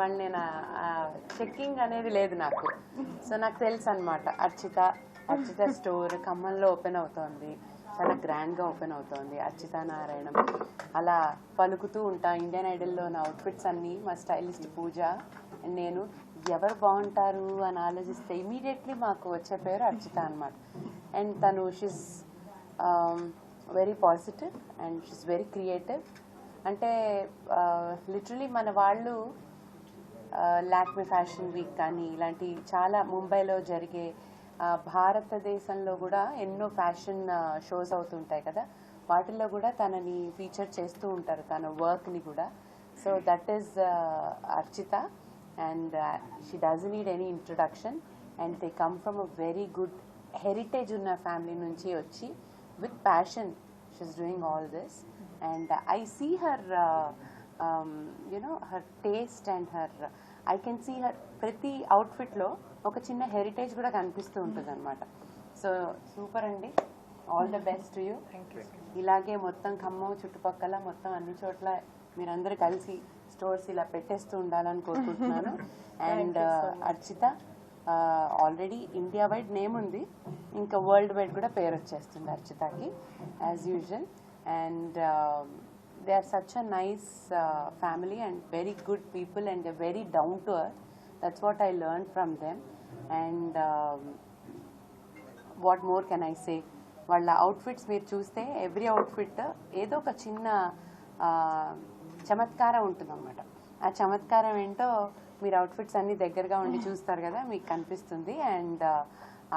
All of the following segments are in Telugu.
ఇవాళ నేను చెక్కింగ్ అనేది లేదు నాకు. సో నాకు తెలుసు అనమాట అర్చిత అర్చిత స్టోర్ ఖమ్మంలో ఓపెన్ అవుతోంది. చాలా గ్రాండ్గా ఓపెన్ అవుతోంది. అర్చిత నారాయణం. అలా పలుకుతూ ఉంటా. ఇండియన్ ఐడల్లో నా అవుట్ఫిట్స్ అన్నీ మా స్టైలిస్ట్ పూజ. నేను ఎవరు బాగుంటారు? అని ఆలోచిస్తే ఇమీడియట్లీ మాకు వచ్చే పేరు అర్చిత అనమాట అండ్ తను she's very positive and she's very creative అంటే uh, లిటరలీ మన వాళ్ళు లాక్మీ ఫ్యాషన్ వీక్ కానీ ఇలాంటి చాలా ముంబైలో జరిగే భారతదేశంలో కూడా ఎన్నో ఫ్యాషన్ షోస్ అవుతుంటాయి కదా? వాటిల్లో కూడా తనని ఫీచర్ చేస్తూ ఉంటారు తన వర్క్ని కూడా. So that is Archita and she does need any introduction and they come from a very good heritage ఉన్న ఫ్యామిలీ నుంచి వచ్చి with passion she's doing all this and I see her you know her taste and her I can see her ప్రతి అవుట్ఫిట్లో ఒక చిన్న హెరిటేజ్ కూడా కనిపిస్తూ ఉంటుంది అనమాట సో సూపర్ అండి. ఆల్ ద బెస్ట్ యూ ఇలాగే మొత్తం ఖమ్మం చుట్టుపక్కల మొత్తం అన్ని చోట్ల మీరందరూ కలిసి స్టోర్స్ ఇలా పెట్టేస్తూ ఉండాలని కోరుకుంటున్నాను. And Archita already India wide name ఉంది. ఇంకా వరల్డ్ వైడ్ కూడా పేరు వచ్చేస్తుంది అర్చితకి as usual and they are such a nice family and very good people and very down to earth that's what I learn from them and what more can I say వాళ్ళ అవుట్ఫిట్స్ మీరు చూస్తే ఎవ్రీ అవుట్ఫిట్ ఏదో ఒక చిన్న చమత్కారం చమత్కారం ఉంటుందన్నమాట. ఆ చమత్కారం ఏంటో మీరు అవుట్ఫిట్స్ అన్ని దగ్గరగా ఉండి చూస్తారు కదా మీకు కనిపిస్తుంది. And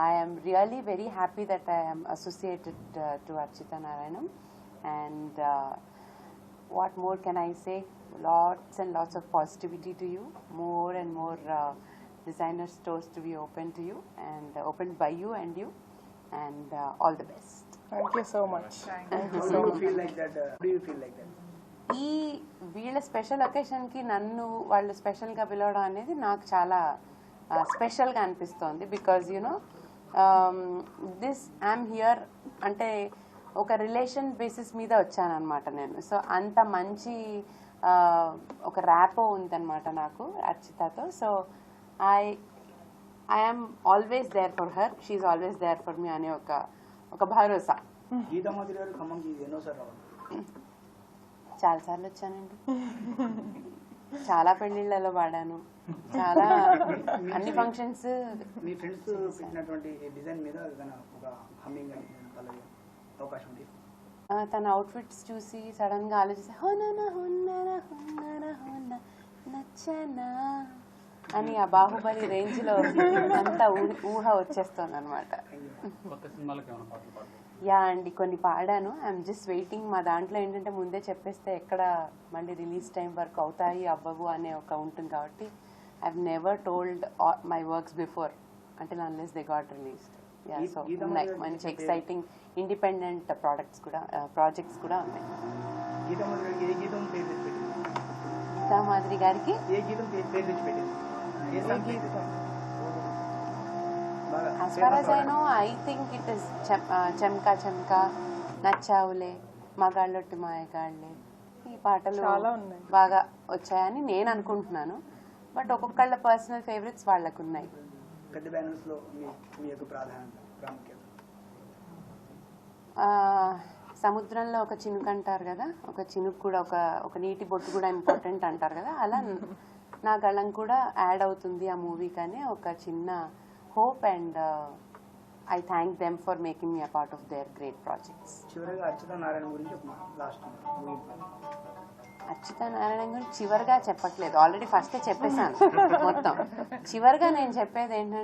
I'm really very happy that I'm associated to Archita Narayanam and what more can I say? Lots and lots of positivity to you. More and more uh, designer stores to be open to you and uh, opened by you and you. And uh, all the best. Thank you so much How do you feel like that? Uh, how do you feel like that? ఈ వీళ్ళ స్పెషల్ ఒకేషన్కి నన్ను వాళ్ళు స్పెషల్గా పిలవడం అనేది నాకు చాలా స్పెషల్గా అనిపిస్తోంది because you know this I'm here అంటే ఒక రిలేషన్ బేసిస్ మీద వచ్చానన్నమాట నేను. సో అంత మంచి ఒక ర్యాపో ఉందన్నమాట నాకు అర్చితతో. So I I'm always there for her she's always there for me అనే ఒక ఒక భరోసా. చాలాసార్లు వచ్చానండి. చాలా పెళ్ళిళ్ళలో పాడాను. చాలా అన్ని ఫంక్షన్స్ మీ ఫ్రెండ్స్ డిజైన్ మీద ఒక హమ్మింగ్ అవకాశం ఉంది. తన అవుట్ఫిట్స్ చూసి సడన్గా ఆలోచిస్తే హోననా హోననా హోననా హోన నచ్చనా? అని ఆ బాహుబలి రేంజ్లో అంతా ఊహ వచ్చేస్తుంది అనమాట యా అండి కొన్ని పాడాను. ఐఎమ్ జస్ట్ వెయిటింగ్ మా దాంట్లో ఏంటంటే ముందే చెప్పేస్తే ఎక్కడ మళ్ళీ రిలీజ్ టైం వరకు అవుతాయి అవ్వవు అనే ఒక ఉంటుంది కాబట్టి I never told my works before అంటే unless they got released so ఉన్నాయి మంచి ఎక్సైటింగ్ ఇండిపెండెంట్ ప్రోడక్ట్స్ కూడా ప్రాజెక్ట్స్ కూడా ఉన్నాయి. గీతా మాదిరి గారికి ఏ గీతం పేరు తెచ్చి పెట్టింది గీతా మాదిరి గారికి? ఏ గీతం పేరు పేరు తెచ్చి పెట్టింది ఏ సాంగ్ పేరు తెచ్చి- బాగా as far famous as I know, I think it is చెం- ఆ, చెంకా చెంకా నచ్చావులే మగాళ్ళొట్టి మాయగాళ్ళే ఈ పాటలు చాలా ఉన్నాయి. బాగా వచ్చాయని నేను అనుకుంటున్నాను. బట్ ఒక్కొక్కళ్ళ పర్సనల్ ఫేవరెట్స్ వాళ్ళకు ఉన్నాయి. పెద్ద బ్యానర్స్లో మీ మీ యొక్క ప్రాధాన్యత ప్రాముఖ్యత? సముద్రంలో ఒక చినుకు అంటారు కదా ఒక చినుకు కూడా ఒక ఒక నీటి బొట్టు కూడా ఇంపార్టెంట్ అంటారు కదా అలా నా గళం కూడా యాడ్ అవుతుంది ఆ మూవీ కానీ ఒక చిన్న hope and I thank them for making me a part of their great projects చివరిగా అర్చిత నారాయణ గురించి లాస్ట్ అచ్యుత నారాయణ గురించి చివరిగా చెప్పట్లేదు. ఆల్రెడీ ఫస్టే చెప్పేశాను. మొత్తం. చివరిగా నేను చెప్పేది ఏంటంటే